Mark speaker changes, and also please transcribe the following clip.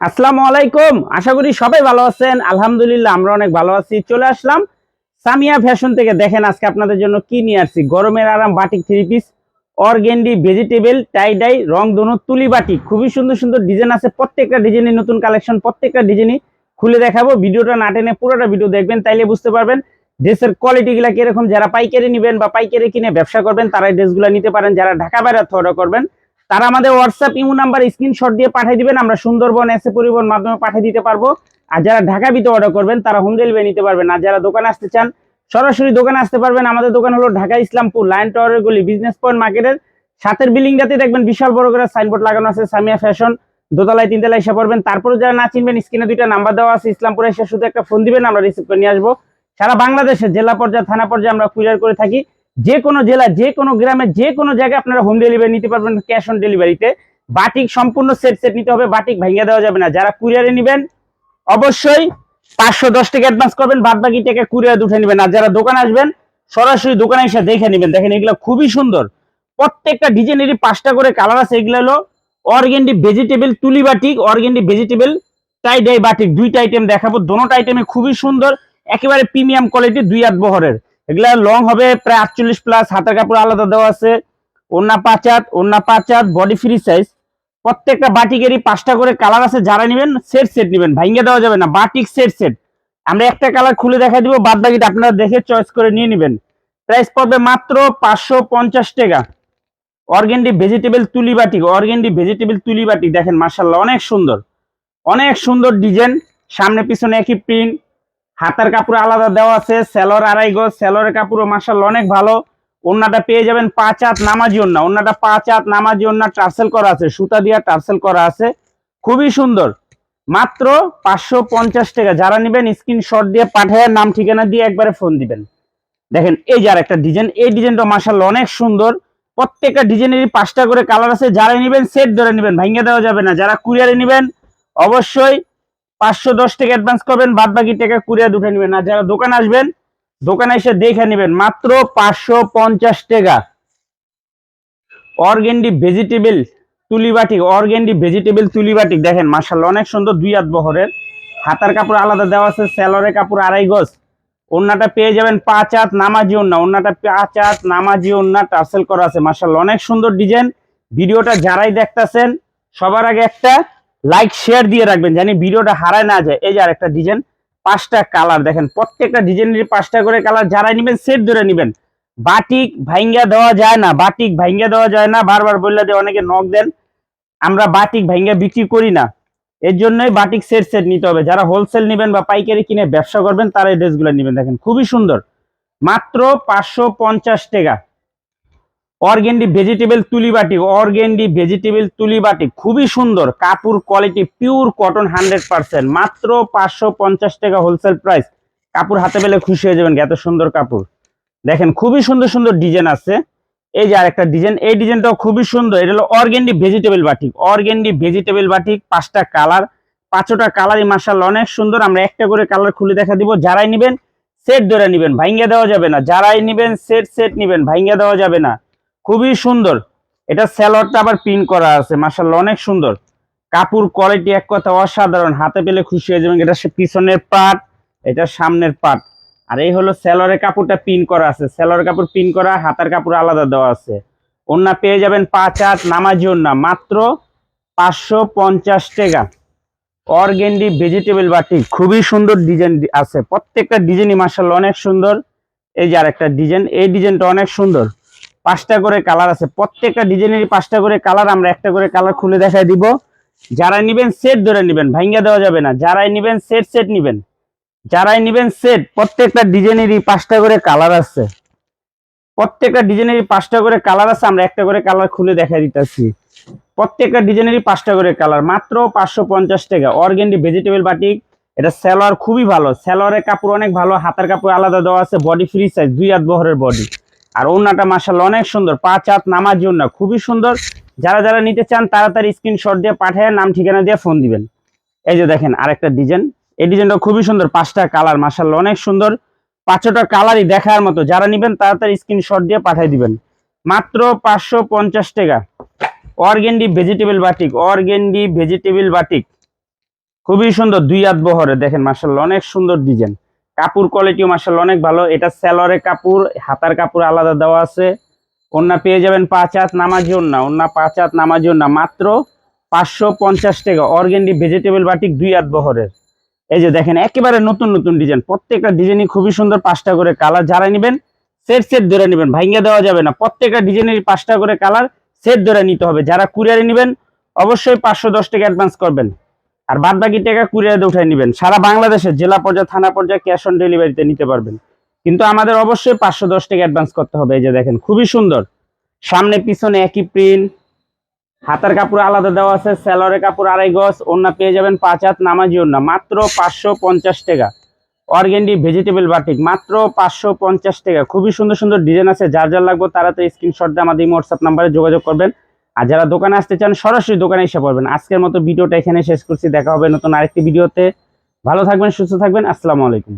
Speaker 1: আসসালামু আলাইকুম। আশা করি সবাই ভালো আছেন। আলহামদুলিল্লাহ, আমরা অনেক ভালো আছি। চলে আসলাম সামিয়া ফ্যাশন থেকে। দেখেন আজকে আপনাদের জন্য কি নিয়ে আসছি। গরমের আরাম batik three piece organdie vegetable tie dye রং দোনো, তুলি বাটি খুবই সুন্দর সুন্দর ডিজাইন আছে। প্রত্যেকটা ডিজাইনের নতুন কালেকশন প্রত্যেকটা ডিজাইনই খুলে দেখাবো। ভিডিওটা না টেনে পুরোটা ভিডিও দেখবেন, তাইলে বুঝতে পারবেন ড্রেসের কোয়ালিটি গুলা কীরকম। যারা পাইকারি নেবেন বা পাইকারি কিনে ব্যবসা করবেন তারা ড্রেসগুলো নিতে পারেন। যারা ঢাকা বাইরে অর্ডার করবেন তারা আমাদের হোয়াটসঅ্যাপ ইমো নাম্বার স্ক্রিনশট দিয়ে পাঠিয়ে দিবেন, আমরা সুন্দরবন এসে পরিবহন মাধ্যমে পাঠিয়ে দিতে পারব। আর যারা ঢাকা ভিতরে অর্ডার করবেন, তারা হোম ডেলিভারি নিতে পারবেন। আর যারা দোকানে আসতে চান, সরাসরি দোকানে আসতে পারবেন। আমাদের দোকান হলো ঢাকা ইসলামপুর, লাইন টাওয়ারের গলি বিজনেস পয়েন্ট মার্কেটের সাতের বিল্ডিংটাতে দেখবেন বিশাল বড় করে সাইনবোর্ড লাগানো আছে, সামিয়া ফ্যাশন দোতলায়, তিনতলায় এসে পড়বেন। তারপরে যারা না চিনবেন স্ক্রিনে দুইটা নাম্বার দেওয়া আছে। ইসলামপুরে এসে শুধু একটা ফোন দিবেন, আমরা রিসিভ করে নিয়ে আসব। সারা বাংলাদেশে, জেলা পর্যায়ে, থানা পর্যায়ে আমরা কুরিয়ার করে থাকি। যে কোনো জেলা যে কোনো গ্রামে, যে কোনো জায়গায় আপনারা হোম ডেলিভারি নিতে পারবেন ক্যাশ অন ডেলিভারিতে বাটিক সম্পূর্ণ সেট সেট নিতে হবে, বাটিক ভাঙিয়ে দেওয়া যাবে না। যারা কুরিয়ারে নেবেন, অবশ্যই পাঁচশো দশ টাকা অ্যাডভান্স করবেন বাদ বাকি টাকা কুরিয়ার উঠে নেবেন। আর যারা দোকানে আসবেন, সরাসরি দোকানে এসে দেখে নেবেন। দেখেন, এগুলো খুবই সুন্দর। প্রত্যেকটা ডিজাইনেরই পাঁচটা করে কালার আছে। এগুলো হলো অর্গেন্ডি ভেজিটেবল তুলি batik organdie vegetable tie dye batik. দুইটা আইটেম দেখাবো। দোনোটা আইটেমে খুবই সুন্দর। একেবারে প্রিমিয়াম কোয়ালিটি দুই হাত বহরের। এগুলা লং হবে প্রায় আটচল্লিশ প্লাস হাতের কাপড় আলাদা দেওয়া আছে। ওন্না পাঁচ হাত ওন্না পাঁচ হাত বডি ফ্রি সাইজ প্রত্যেকটা বাটিকেরই পাঁচটা করে কালার আছে, যারা নেবেন সেট সেট নেবেন, ভাঙ্গে দেওয়া যাবে না বাটিক সেট সেট আমরা একটা কালার খুলে দেখা দিব, বাদ বাকিটা আপনারা দেখে চয়েস করে নিয়ে নেবেন। প্রাইস পড়বে মাত্র পাঁচশো পঞ্চাশ টাকা। অর্গেন্ডি ভেজিটেবল তুলি বাটিক, অর্গেন্ডি ভেজিটেবল তুলি বাটিক, দেখেন মার্শাল্লাহ অনেক সুন্দর। অনেক সুন্দর ডিজাইন সামনে পিছনে একই প্রিন্ট হাতার কাপড় আলাদা দেওয়া আছে, সেলর আড়াই গজ, সেলরের কাপড়ও মার্শাল্লাহ অনেক ভালো। ওন্নাটা পেয়ে যাবেন পাঁচ হাত নামাজি ওন্না ওন্নাটা পাঁচ হাত নামাজি ওন্না টার্সেল করা আছে, সুতা দিয়া টার্সেল করা আছে। খুবই সুন্দর। মাত্র পাঁচশো পঞ্চাশ টাকা। যারা নেবেন স্ক্রিনশট দিয়ে পাঠায়, নাম ঠিকানা দিয়ে একবারে ফোন দিবেন। দেখেন, এই যার একটা ডিজাইন, এই ডিজাইনটা মার্শাল অনেক সুন্দর। প্রত্যেকটা ডিজাইনেরই পাঁচটা করে কালার আছে। যারা নেবেন, সেট ধরে নেবেন ভাঙ্গে দেওয়া যাবে না। যারা কুরিয়ারে নেবেন, অবশ্যই পাঁচশো দশ টাকা অ্যাডভান্স করবেন বাদ বাকি টাকা কুরিয়ার উঠে নেবেন। আর যারা দোকানে আসবেন, দোকানে এসে দেখে নেবেন, মাত্র পাঁচশো পঞ্চাশ টাকা। অর্গেন্ডি ভেজিটেবল তুলি বাটিক, অর্গেন্ডি ভেজিটেবল তুলি বাটিক দেখেন মার্শাল্লাহ অনেক সুন্দর দুই হাত বহরের। হাতার কাপড় আলাদা দেওয়া আছে স্যালোরের কাপড় আড়াই গজ। ওন্নাটা পেয়ে যাবেন পাঁচ হাত নামাজি ওন্না ওন্নাটা পাঁচ হাত নামাজি ওন্না টার্সেল করা আছে মার্শাল্লাহ অনেক সুন্দর ডিজাইন ভিডিওটা যারাই দেখতাছেন, সবার আগে একটা লাইক শেয়ার দিয়ে রাখবেন, জানি ভিডিওটা হারায় না যায়। এই যে আর একটা ডিজাইন পাঁচটা কালার দেখেন, প্রত্যেকটা ডিজাইনের পাঁচটা করে কালার যারাই নেবেন সেট ধরে নেবেন। বাটিক ভাইঙ্গা দেওয়া যায় না, বাটিক ভাইঙ্গা দেওয়া যায় না। বারবার বললে দিয়ে অনেকে নখ দেন, আমরা বাটিক ভাইঙ্গা বিক্রি করি না। এর জন্যই বাটিক সেট সেট নিতে হবে। যারা হোলসেল নেবেন বা পাইকারি কিনে ব্যবসা করবেন, তারা এই ড্রেসগুলো নেবেন। দেখেন, খুবই সুন্দর। মাত্র পাঁচশো পঞ্চাশ টাকা। অর্গেন্ডি ভেজিটেবল তুলি বাটিক অর্গেন্ডি ভেজিটেবল তুলি বাটিক খুবই সুন্দর কাপড় quality, pure cotton hundred percent, মাত্র পাঁচশো পঞ্চাশ টাকা হোলসেল প্রাইস। কাপড় হাতে পেলে খুশি হয়ে যাবেন, এত সুন্দর কাপড় দেখেন, খুবই সুন্দর সুন্দর ডিজাইন আছে। এই যে আরেকটা ডিজাইন, এই ডিজাইনটাও খুবই সুন্দর, এটা হলো organdie vegetable batik organdie vegetable batik পাঁচটা কালার, পাঁচটা কালারই মার্শাল অনেক সুন্দর, আমরা একটা করে কালার খুলে দেখা দিব, যারাই নেবেন, সেট ধরে নেবেন ভাইঙ্গা দেওয়া যাবে না, যারাই নেবেন, সেট সেট নেবেন ভাইঙ্গা দেওয়া যাবে না। খুবই সুন্দর। এটা স্যালোয়ারটা আবার পিন করা আছে মার্শাল্লাহ অনেক সুন্দর। কাপড় কোয়ালিটি এক কথা অসাধারণ, হাতে পেলে খুশি হয়ে যাবেন। এটা পিছনের পাট, এটা সামনের পাট। আর এই হলো স্যালোয়ারের কাপড়টা পিন করা আছে। স্যালোয়ারের কাপড় পিন করা, হাতার কাপড় আলাদা দেওয়া আছে। ওন্না পেয়ে যাবেন পাঁচ আট নামাজি ওন্না মাত্র পাঁচশো পঞ্চাশ টাকা। অর্গেন্ডি ভেজিটেবল বাটি, খুবই সুন্দর ডিজাইন আছে। প্রত্যেকটা ডিজাইনই মার্শাল্লাহ অনেক সুন্দর। এই যে আরেকটা ডিজাইন এই ডিজাইনটা অনেক সুন্দর। পাঁচটা করে কালার আছে। প্রত্যেকটা ডিজাইনেরই পাঁচটা করে কালার, আমরা একটা করে কালার খুলে দেখাই দিব। যারা নিবেন সেট ধরে নিবেন, ভাঙ্গা দেওয়া যাবে না। যারাই নিবেন সেট সেট নিবেন। যারাই নিবেন সেট প্রত্যেকটা ডিজাইনেরই পাঁচটা করে কালার আছে। প্রত্যেকটা ডিজাইনেরই পাঁচটা করে কালার আছে, আমরা একটা করে কালার খুলে দেখাই দিতেছি। প্রত্যেকটা ডিজাইনেরই পাঁচটা করে কালার, মাত্র পাঁচশো পঞ্চাশ টাকা। অর্গেন্ডি ভেজিটেবল বাটিক এটা স্যালোয়ার খুবই ভালো। স্যালোয়ারের কাপড় অনেক ভালো, হাতার কাপড় আলাদা দেওয়া আছে বডি ফ্রি সাইজ দুই হাত বহরের বডি আর ওড়নাটা মাসাল অনেক সুন্দর। পাঁচ হাত নামার জন্য খুবই সুন্দর। যারা যারা নিতে চান তাড়াতাড়ি স্ক্রিনশট দিয়ে পাঠায়, নাম ঠিকানা দিয়ে ফোন দিবেন। এই যে দেখেন, আরেকটা ডিজাইন এই ডিজাইনটা খুবই সুন্দর, পাঁচটা কালার মাসাল অনেক সুন্দর। পাঁচটা কালারই দেখার মতো। যারা নিবেন তাড়াতাড়ি স্ক্রিনশট দিয়ে পাঠিয়ে দিবেন। মাত্র পাঁচশো পঞ্চাশ টাকা। Organdie vegetable batik organdie vegetable batik খুবই সুন্দর, দুই হাত বহরে। দেখেন মার্শাল্লাহ অনেক সুন্দর ডিজাইন কাপড় কোয়ালিটিও মার্শাল্লাহ অনেক ভালো। এটা স্যালোয়ারের কাপড়, হাতার কাপড় আলাদা দেওয়া আছে। ওন্না পেয়ে যাবেন পাঁচ হাত নামাজি ওন্না ওন্না পাঁচ হাত নামাজি ওন্না মাত্র পাঁচশো পঞ্চাশ টাকা। অর্গেন্ডি ভেজিটেবল বাটিক দুই হাত বহরের। এই যে দেখেন, একেবারে নতুন নতুন ডিজাইন প্রত্যেকটা ডিজাইনই খুবই সুন্দর পাঁচটা করে কালার যারা নেবেন সেট সেট ধরে নেবেন। ভাঙ্গা দেওয়া যাবে না। প্রত্যেকটা ডিজাইনের পাঁচটা করে কালার সেট ধরে নিতে হবে। যারা কুরিয়ারে নেবেন, অবশ্যই পাঁচশো দশ টাকা অ্যাডভান্স করবেন। আর বাদ বাকি টাকা কুরিয়ারে উঠাই নেবেন। সারা বাংলাদেশে জেলা পর্যায়ে, থানা পর্যায়ে ক্যাশ অন ডেলিভারিতে নিতে পারবেন। কিন্তু আমাদের অবশ্যই পাঁচশো দশ টাকা অ্যাডভান্স করতে হবে। এই যে দেখেন, খুবই সুন্দর। সামনে, পিছনে একই প্রিন্ট হাতার কাপড় আলাদা দেওয়া আছে স্যালোয়ারের কাপড় আড়াই গজ। ওন্না পেয়ে যাবেন পাঁচ হাত নামাজি ওন্না মাত্র পাঁচশো পঞ্চাশ টাকা। অর্গেন্ডি ভেজিটেবল বাটিক মাত্র পাঁচশো পঞ্চাশ টাকা। খুবই সুন্দর সুন্দর ডিজাইন আছে। যার যার লাগবে তারা তো স্ক্রিনশট দিয়ে আমাদের হোয়াটসঅ্যাপ নাম্বারে যোগাযোগ করবেন। আর যারা দোকানে আসতে চান, সরাসরি দোকানে এসে পড়বেন। আজকের মতো ভিডিওটা এখানে শেষ করছি। দেখা হবে নতুন আরেকটি ভিডিওতে। ভালো থাকবেন, সুস্থ থাকবেন। আসসালামু আলাইকুম।